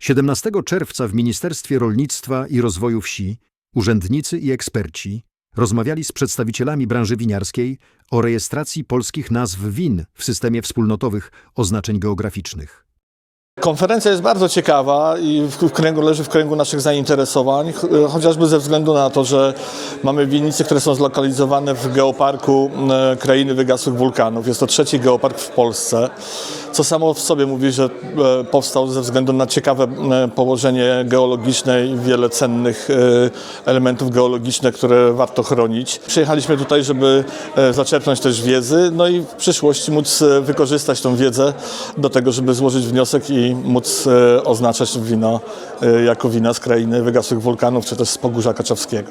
17 czerwca w Ministerstwie Rolnictwa i Rozwoju Wsi urzędnicy i eksperci rozmawiali z przedstawicielami branży winiarskiej o rejestracji polskich nazw win w systemie wspólnotowych oznaczeń geograficznych. Konferencja jest bardzo ciekawa i w kręgu, leży w kręgu naszych zainteresowań, ch- chociażby ze względu na to, że mamy winnice, które są zlokalizowane w geoparku e, Krainy Wygasłych Wulkanów. Jest to trzeci geopark w Polsce, co samo w sobie mówi, że e, powstał ze względu na ciekawe e, położenie geologiczne i wiele cennych e, elementów geologicznych, które warto chronić. Przyjechaliśmy tutaj, żeby e, zaczerpnąć też wiedzy, no i w przyszłości móc e, wykorzystać tą wiedzę do tego, żeby złożyć wniosek i móc e, oznaczać wino e, jako wina z krainy wygasłych wulkanów, czy też z Pogórza Kaczawskiego.